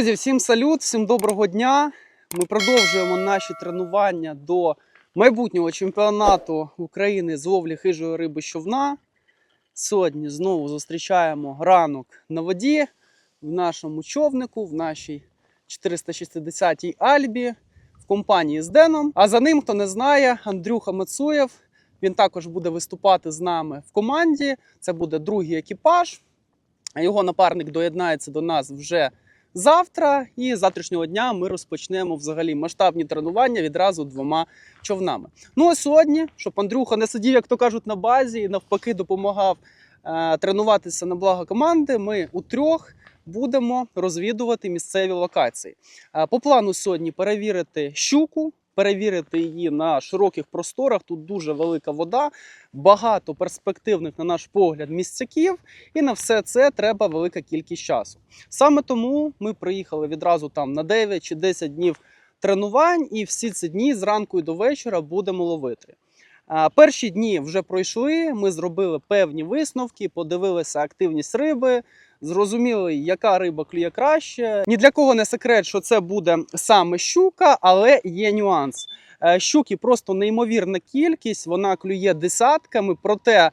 Друзі, всім салют, всім доброго дня. Ми продовжуємо наші тренування до майбутнього чемпіонату України з ловлі хижої риби човна. Сьогодні знову зустрічаємо ранок на воді в нашому човнику, в нашій 460-й Альбі в компанії з Деном. А за ним, хто не знає, Андрюха Мацуєв. Він також буде виступати з нами в команді. Це буде другий екіпаж. Його напарник доєднається до нас вже завтра. І завтрашнього дня ми розпочнемо взагалі масштабні тренування відразу двома човнами. Ну а сьогодні, щоб Андрюха не сидів, як то кажуть, на базі і навпаки допомагав е, тренуватися на благо команди. Ми у трьох будемо розвідувати місцеві локації. Е, по плану сьогодні перевірити щуку. Перевірити її на широких просторах. Тут дуже велика вода, багато перспективних, на наш погляд, місцяків, і на все це треба велика кількість часу. Саме тому ми приїхали відразу там на 9 чи 10 днів тренувань, і всі ці дні зранку і до вечора будемо ловити. Перші дні вже пройшли. Ми зробили певні висновки, подивилися активність риби, зрозуміли, яка риба клює краще. Ні для кого не секрет, що це буде саме щука, але є нюанс. Е, Щуки просто неймовірна кількість, вона клює десятками, проте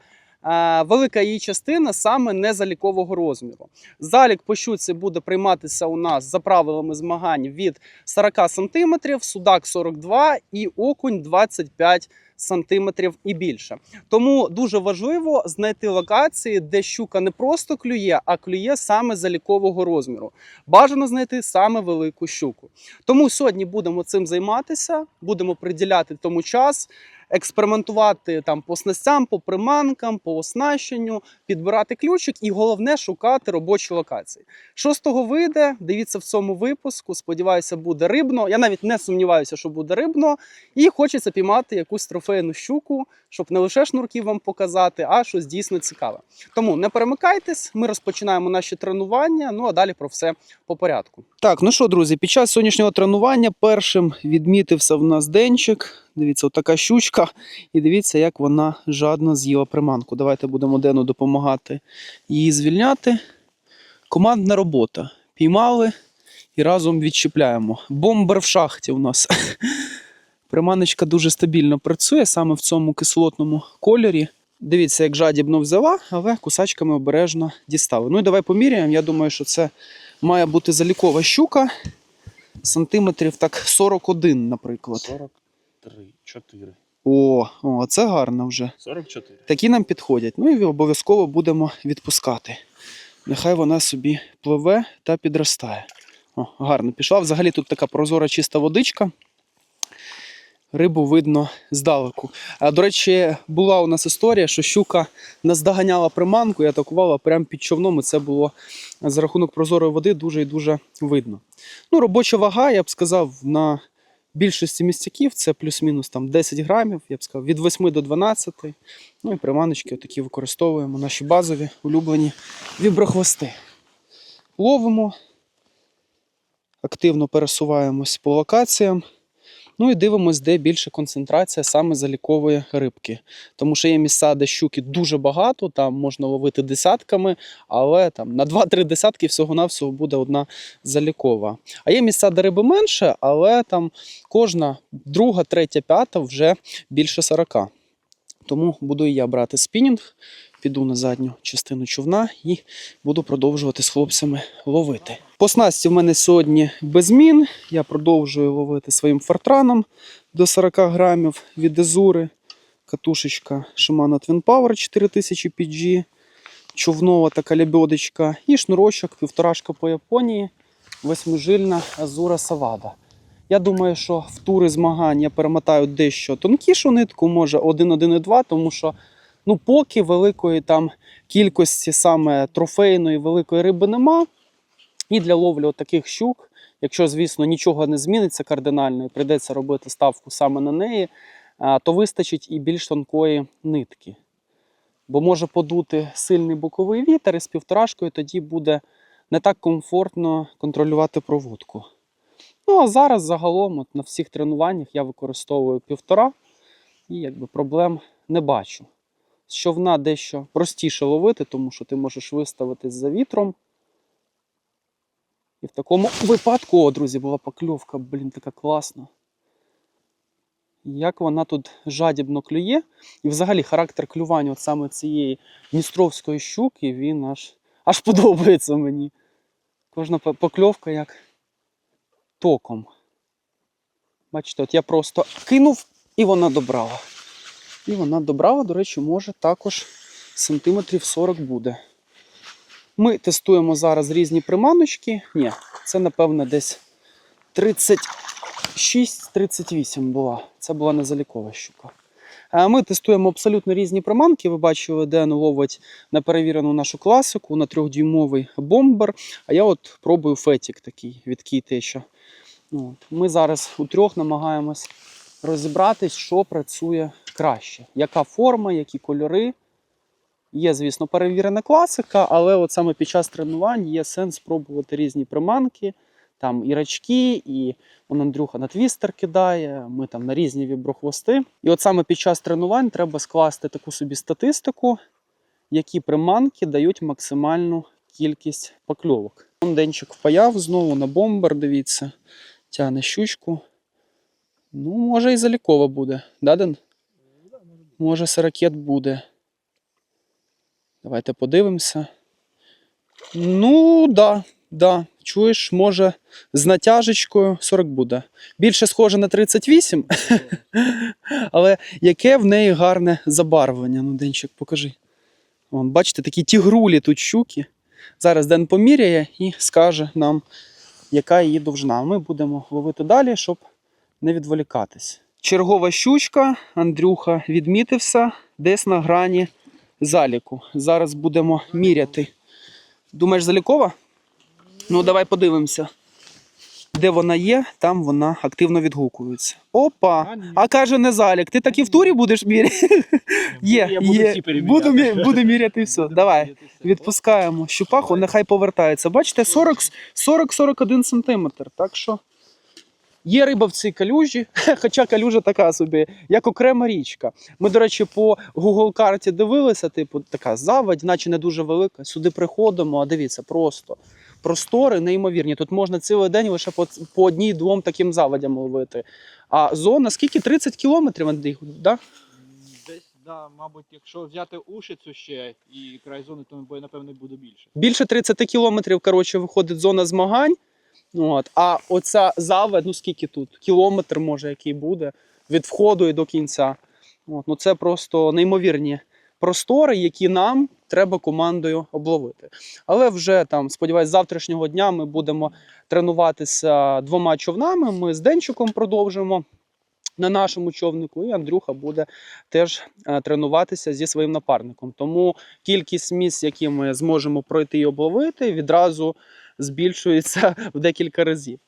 велика її частина саме незалікового розміру. Залік по щуці буде прийматися у нас за правилами змагань від 40 см, судак 42 і окунь 25 сантиметрів і більше. Тому дуже важливо знайти локації, де щука не просто клює, а клює саме залікового розміру. Бажано знайти саме велику щуку. Тому сьогодні будемо цим займатися, будемо приділяти тому час, експериментувати там по снастям, по приманкам, по оснащенню, підбирати ключик і головне шукати робочі локації. Що з того вийде? Дивіться в цьому випуску. Сподіваюся, буде рибно. Я навіть не сумніваюся, що буде рибно. І хочеться піймати якусь трофейну щуку, щоб не лише шнурків вам показати, а щось дійсно цікаве. Тому не перемикайтесь, ми розпочинаємо наші тренування. Ну а далі про все по порядку. Так, ну що, друзі, під час сьогоднішнього тренування першим відмітився в нас денчик. Дивіться, отака щучка. І дивіться, як вона жадно з'їла приманку. Давайте будемо Дену допомагати її звільняти. Командна робота. Піймали і разом відчіпляємо. Бомбер в шахті у нас. Приманочка дуже стабільно працює саме в цьому кислотному кольорі. Дивіться, як жадібно взяла, але кусачками обережно дістали. Ну і давай поміряємо. Я думаю, що це має бути залікова щука. Сантиметрів так 41, наприклад. 43, 4. О, о, це гарно вже. 44. Такі нам підходять. Ну і обов'язково будемо відпускати. Нехай вона собі пливе та підростає. О, гарно пішла. Взагалі тут така прозора чиста водичка. Рибу видно здалеку. До речі, була у нас історія, що щука наздоганяла приманку і атакувала прямо під човном. І це було за рахунок прозорої води дуже і дуже видно. Ну, робоча вага, я б сказав, на більшості місцяків це плюс-мінус там 10 грамів, я б сказав, від 8 до 12. Ну і приманочки такі використовуємо, наші базові улюблені віброхвости. Ловимо, активно пересуваємось по локаціям. Ну і дивимось, де більше концентрація саме залікової рибки. Тому що є місця, де щуки дуже багато, там можна ловити десятками, але там на 2-3 десятки всього-навсього буде одна залікова. А є місця, де риби менше, але там кожна друга, третя, п'ята вже більше 40. Тому буду і я брати спінінг, піду на задню частину човна і буду продовжувати з хлопцями ловити. По снасті в мене сьогодні без змін. Я продовжую ловити своїм фортраном до 40 грамів від Езури. Катушечка Shimano Twin Power 4000 PG. Човнова така лебедочка. І шнурочок, півторашка по Японії. Восьмижильна Азура Савада. Я думаю, що в тури змагань я перемотаю дещо тонкішу нитку, може 1-1,2, тому що ну, поки великої там кількості саме трофейної великої риби нема. І для ловлі таких щук, якщо, звісно, нічого не зміниться кардинально і прийдеться робити ставку саме на неї, то вистачить і більш тонкої нитки. Бо може подути сильний боковий вітер із півторашкою, тоді буде не так комфортно контролювати проводку. Ну а зараз загалом от на всіх тренуваннях я використовую півтора і якби проблем не бачу. З човна дещо простіше ловити, тому що ти можеш виставитись за вітром. І в такому випадку, о, друзі, була покльовка, блін, така класна. Як вона тут жадібно клює. І взагалі характер клювання от саме цієї дністровської щуки, він аж, аж подобається мені. Кожна покльовка як током. Бачите, от я просто кинув і вона добрала. І вона добрала, до речі, може також сантиметрів 40 буде. Ми тестуємо зараз різні приманочки. Ні, це, напевно, десь 36-38 була. Це була незалікова щука. Е, Ми тестуємо абсолютно різні приманки. Ви бачили, Ден ловить на перевірену нашу класику на трьохдюймовий бомбер. А я от пробую фетік такий від Кейтеша. От. Ми зараз у трьох намагаємось розібратись, що працює краще, яка форма, які кольори. Є, звісно, перевірена класика, але от саме під час тренувань є сенс спробувати різні приманки. Там і рачки, і он Андрюха на твістер кидає, ми там на різні віброхвости. І от саме під час тренувань треба скласти таку собі статистику, які приманки дають максимальну кількість покльовок. Он денчик впаяв знову на бомбер, дивіться, тягне щучку. Ну, може і залікова буде, да, Ден? Може, сорокет буде. Давайте подивимося. Ну, да, да. Чуєш, може, з натяжечкою 40 буде. Більше схоже на 38, але яке в неї гарне забарвлення. Ну, Денчик, покажи. Вон, бачите, такі тігрулі тут щуки. Зараз Ден поміряє і скаже нам, яка її довжина. Ми будемо ловити далі, щоб не відволікатись. Чергова щучка, Андрюха відмітився десь на грані заліку. Зараз будемо міряти. Думаєш, залікова? Ну, давай подивимося. Де вона є, там вона активно відгукується. Опа! А, каже, не залік. Ти так і в турі будеш міряти? Є, є. Буду, буду міряти все. Давай. Відпускаємо щупаху, нехай повертається. Бачите, 40 40-41 см. Так що є риба в цій калюжі, хоча калюжа така собі, як окрема річка. Ми, до речі, по Google карті дивилися, типу, така завадь, наче не дуже велика. Сюди приходимо, а дивіться, просто простори неймовірні. Тут можна цілий день лише по, по одній-двом таким завадям ловити. А зона скільки? 30 кілометрів, Андрій, да? Да, мабуть, якщо взяти ушицю ще і край зони, то напевно буде більше. більше 30 кілометрів, коротше, виходить зона змагань. От. А оця завод, ну скільки тут? Кілометр, може, який буде, від входу і до кінця. От. Ну, це просто неймовірні простори, які нам треба командою обловити. Але вже там, сподіваюсь, з завтрашнього дня ми будемо тренуватися двома човнами. Ми з Денчиком продовжимо. На нашому човнику, і Андрюха буде теж е, тренуватися зі своїм напарником. Тому кількість місць, які ми зможемо пройти і обловити, відразу збільшується в декілька разів.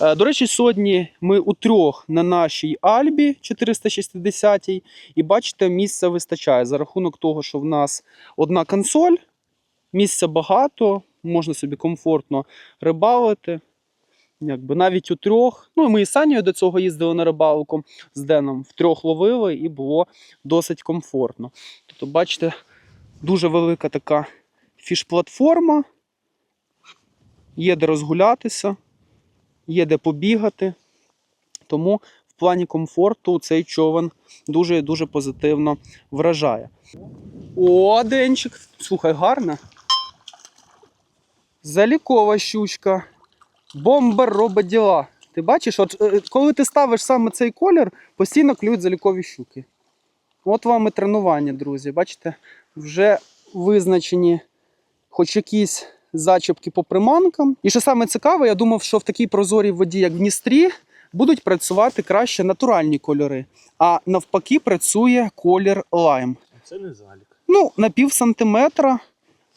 Е, До речі, сьогодні ми у трьох на нашій Альбі 460 і бачите, місця вистачає за рахунок того, що в нас одна консоль, місця багато, можна собі комфортно рибалити. Якби навіть у трьох. Ну, ми і з Санєю до цього їздили на рибалку з Деном, втрьох ловили і було досить комфортно. Тобто, бачите, дуже велика така фіш-платформа. Є де розгулятися, є де побігати. Тому в плані комфорту цей човен дуже і дуже позитивно вражає. О, денчик! Слухай, гарна. Залікова щучка. Бомбер робить діла. Ти бачиш, от е, коли ти ставиш саме цей колір, постійно клюють залікові щуки. От вам і тренування, друзі. Бачите, вже визначені хоч якісь зачіпки по приманкам. І що саме цікаве, я думав, що в такій прозорій воді, як в Дністрі, будуть працювати краще натуральні кольори. А навпаки, працює колір лайм. Це не залік. Ну, на пів сантиметра.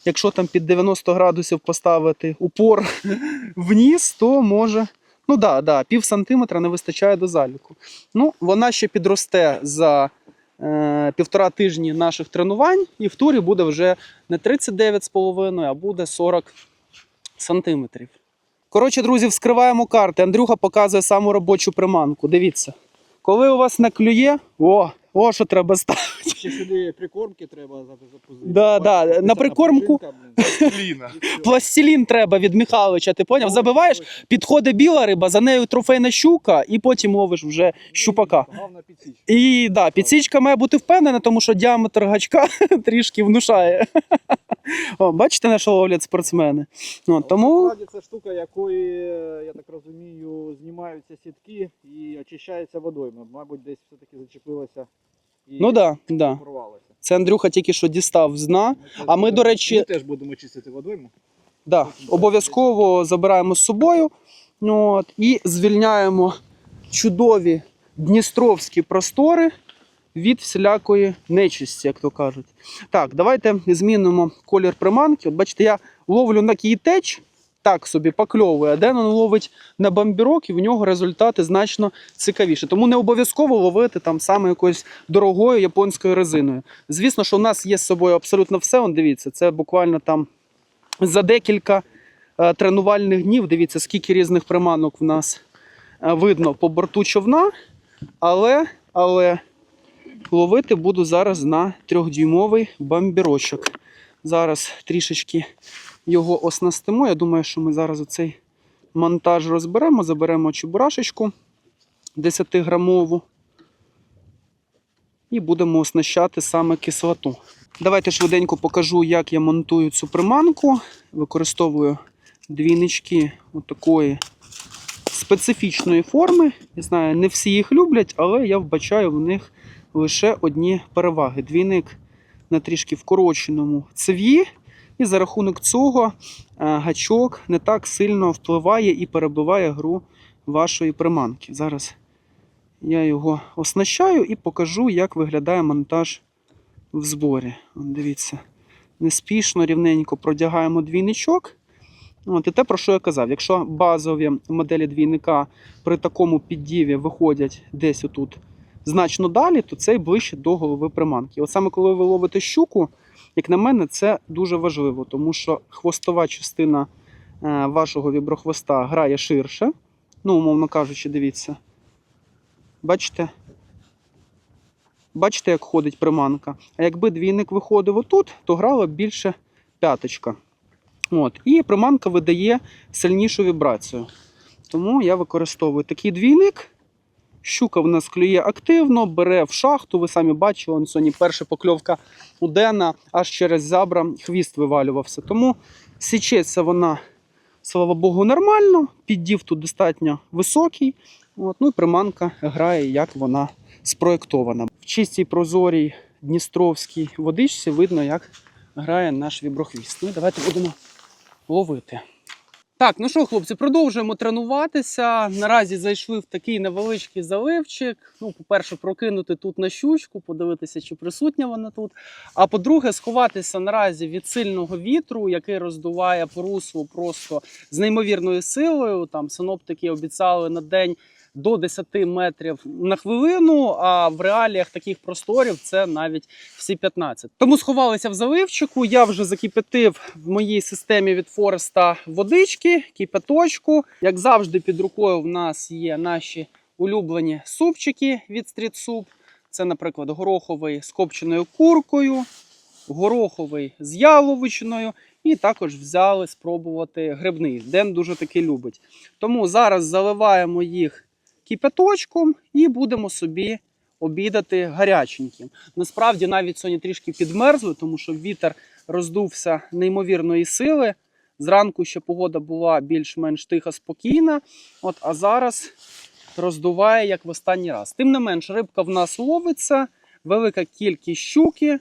Якщо там під 90 градусів поставити упор вниз, то може. Ну да, да, пів сантиметра не вистачає до заліку. Ну, вона ще підросте за півтора тижні наших тренувань, і в турі буде вже не 39,5, а буде 40 сантиметрів. Коротше, друзі, вскриваємо карти. Андрюха показує саму робочу приманку. Дивіться. Коли у вас не клює, о, о, що треба ставити. Ще сюди прикормки треба за- запустити. Да, да, на прикормку. Ліна. Пластилін треба від Михайловича, ти поняв? Забиваєш, підходить біла риба, за нею трофейна щука, і потім ловиш вже щупака. Головна підсічка. І да, підсічка має бути впевнена, тому що діаметр гачка трішки внушає. О, бачите, на що ловлять спортсмени. Ну, тому Насправді це штука, якої, я так розумію, знімаються сітки і очищається водойма. Мабуть, десь все-таки зачепилося і ну да, да. порвалося. Це Андрюха тільки що дістав з дна. теж А ми, до речі- ми теж будемо чистити водойму. Да, обов'язково забираємо з собою ну, от, і звільняємо чудові дністровські простори від всілякої нечисті, як то кажуть. Так, давайте змінимо колір приманки. От бачите, я ловлю на кійтеч, так собі покльовує, а Денон ловить на бамбірок, і в нього результати значно цікавіші. Тому не обов'язково ловити там саме якоюсь дорогою японською резиною. Звісно, що у нас є з собою абсолютно все. Он, дивіться, це буквально там за декілька е, тренувальних днів. Дивіться, скільки різних приманок в нас е, видно по борту човна. Але, але ловити буду зараз на трьохдюймовий бамбірочок. Зараз трішечки його оснастимо. Я думаю, що ми зараз оцей монтаж розберемо, заберемо чебурашечку 10-грамову і будемо оснащати саме кислоту. Давайте швиденько покажу, як я монтую цю приманку. Використовую двійнички такої специфічної форми. Я знаю, не всі їх люблять, але я вбачаю в них лише одні переваги. Двійник на трішки вкороченому цев'ї, і за рахунок цього е, гачок не так сильно впливає і перебиває гру вашої приманки. Зараз я його оснащаю і покажу, як виглядає монтаж в зборі. От дивіться, неспішно, рівненько продягаємо двійничок. От, і те, про що я казав, якщо базові моделі двійника при такому піддіві виходять десь отут значно далі, то цей ближче до голови приманки. От саме коли ви ловите щуку, як на мене, це дуже важливо, тому що хвостова частина е, вашого віброхвоста грає ширше. Ну, умовно кажучи, дивіться. Бачите? Бачите, як ходить приманка. А якби двійник виходив отут, то грала б більше п'яточка. От. І приманка видає сильнішу вібрацію. Тому я використовую такий двійник. Щука в нас клює активно, бере в шахту. Ви самі бачили, он сьогодні перша покльовка у аж через забра хвіст вивалювався. Тому січеться вона, слава Богу, нормально. Піддів тут достатньо високий. От, ну і приманка грає, як вона спроєктована. В чистій прозорій Дністровській водичці видно, як грає наш віброхвіст. Ну і давайте будемо ловити. Так, ну що, хлопці, продовжуємо тренуватися. Наразі зайшли в такий невеличкий заливчик. Ну, по-перше, прокинути тут на щучку, подивитися, чи присутня вона тут. А по-друге, сховатися наразі від сильного вітру, який роздуває по руслу просто з неймовірною силою. Там синоптики обіцяли на день до 10 метрів на хвилину. А в реаліях таких просторів це навіть всі 15. Тому сховалися в заливчику. Я вже закипятив в моїй системі від Фореста водички, кипяточку. Як завжди, під рукою в нас є наші улюблені супчики від Street Soup. Це, наприклад, гороховий з копченою куркою, гороховий з яловичиною. І також взяли спробувати грибний. Ден дуже таки любить. Тому зараз заливаємо їх кипяточком і будемо собі обідати гаряченьким. Насправді навіть сьогодні трішки підмерзли, тому що вітер роздувся неймовірної сили. Зранку ще погода була більш-менш тиха, спокійна. От, а зараз роздуває як в останній раз. Тим не менш, рибка в нас ловиться, велика кількість щуки.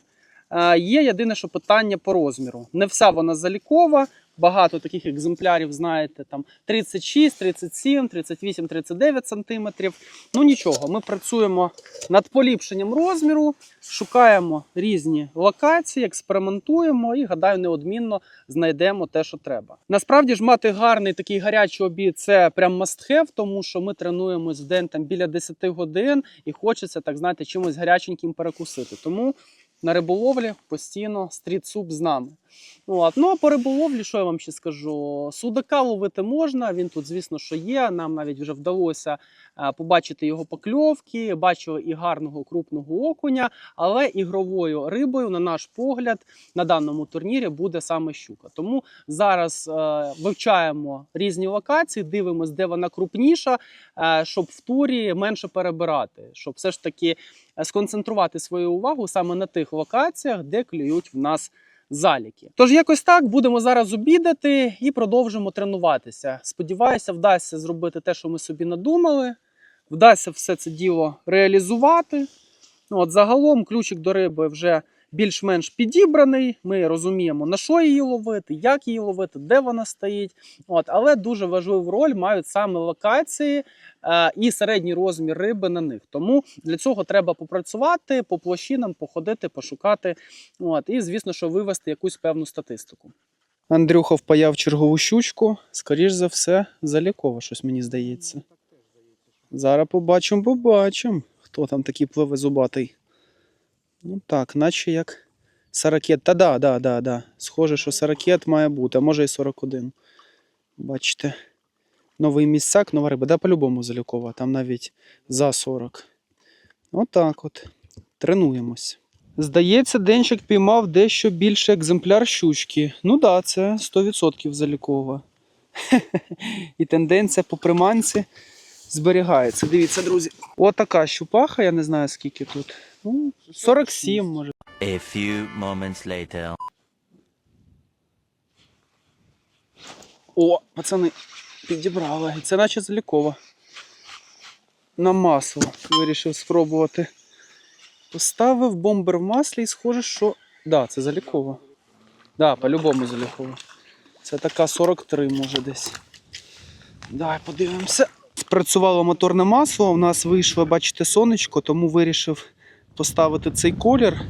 Е, Є єдине, що питання по розміру. Не вся вона залікова. Багато таких екземплярів, знаєте, там 36, 37, 38, 39 сантиметрів. Ну нічого, ми працюємо над поліпшенням розміру, шукаємо різні локації, експериментуємо і, гадаю, неодмінно знайдемо те, що треба. Насправді ж мати гарний такий гарячий обід це прям have, тому що ми тренуємось в день там біля 10 годин і хочеться, так знаєте, чимось гаряченьким перекусити. Тому на риболовлі постійно стріт-суп з нами. От. Ну а по риболовлі, що я вам ще скажу? Судака ловити можна, він тут, звісно, що є. Нам навіть вже вдалося е, побачити його покльовки, бачили і гарного крупного окуня, але ігровою рибою, на наш погляд, на даному турнірі буде саме щука. Тому зараз е, вивчаємо різні локації, дивимося, де вона крупніша, е, щоб в турі менше перебирати, щоб все ж таки сконцентрувати свою увагу саме на тих локаціях, де клюють в нас заліки. Тож якось так будемо зараз обідати і продовжимо тренуватися. Сподіваюся, вдасться зробити те, що ми собі надумали. Вдасться все це діло реалізувати. Ну, От загалом ключик до риби вже більш-менш підібраний. Ми розуміємо, на що її ловити, як її ловити, де вона стоїть. От, але дуже важливу роль мають саме локації е, і середній розмір риби на них. Тому для цього треба попрацювати по площинам, походити, пошукати. От, і, звісно, що вивести якусь певну статистику. Андрюха впаяв чергову щучку. Скоріш за все, залікова, щось мені здається. Зараз побачимо, побачимо, хто там такий пливе зубатий. Ну так, наче як саракет. Та да, да, да, да. Схоже, що саракет має бути, а може і 41. Бачите. Новий місцяк, нова риба. Да, по-любому залікова, там навіть за 40. Отак от. Тренуємось. Здається, денчик піймав дещо більше екземпляр щучки. Ну да, це 100% залікова. І тенденція по приманці зберігається. Дивіться, друзі. Отака щупаха, я не знаю скільки тут. Ну, 47 може. A few moments later. О, пацани, підібрали. І Це наче залікова. На масло вирішив спробувати. Поставив бомбер в маслі і схоже, що. Да, це залікова. Да, по-любому залікова. Це така 43 може десь. Давай подивимося. Спрацювало моторне масло. У нас вийшло, бачите, сонечко, тому вирішив поставити цей колір,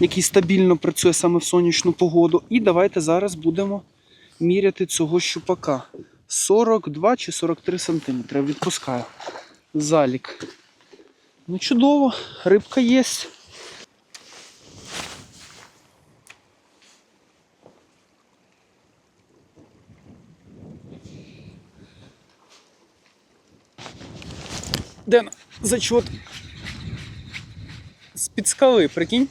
який стабільно працює саме в сонячну погоду. І давайте зараз будемо міряти цього щупака. 42 чи 43 сантиметри. Відпускаю. Залік. Ну, чудово, рибка є. Ден, зачот. З-під скали, прикинь.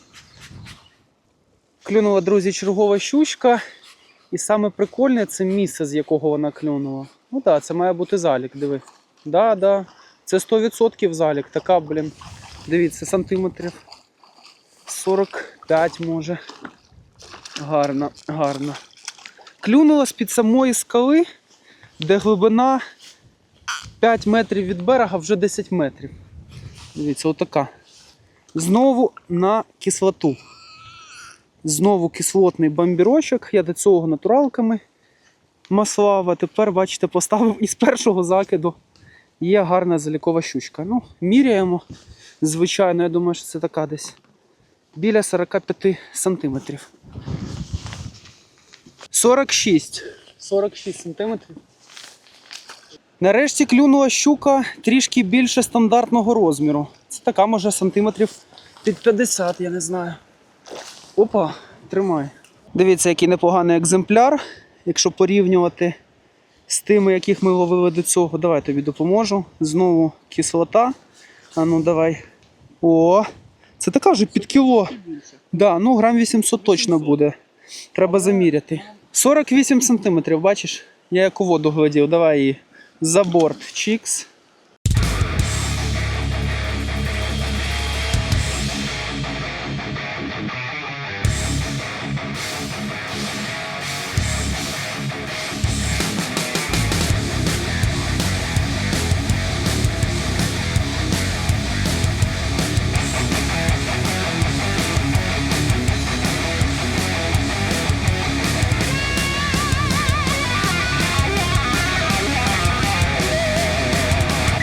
Клюнула, друзі, чергова щучка. І саме прикольне це місце, з якого вона клюнула. Ну так, це має бути залік, диви. Да, да. Це 100% залік. Така, блін. Дивіться, сантиметрів 45 може. Гарно, гарно. Клюнула з-під самої скали, де глибина 5 метрів від берега вже 10 метрів. Дивіться, отака. Знову на кислоту. Знову кислотний бамбірочок. Я до цього натуралками маслав, а тепер, бачите, поставив із першого закиду. Є гарна залікова щучка. Ну, міряємо. Звичайно, я думаю, що це така десь біля 45 сантиметрів. 46. 46 сантиметрів. Нарешті клюнула щука трішки більше стандартного розміру. Це така може сантиметрів під 50, я не знаю. Опа, тримай. Дивіться, який непоганий екземпляр. Якщо порівнювати з тими, яких ми ловили до цього, давай тобі допоможу. Знову кислота. А ну давай. О, це така вже під кіло. Да, ну грам 800 точно буде. Треба заміряти. 48 сантиметрів, бачиш? Я як у воду глядів. Давай її за борт. Чікс.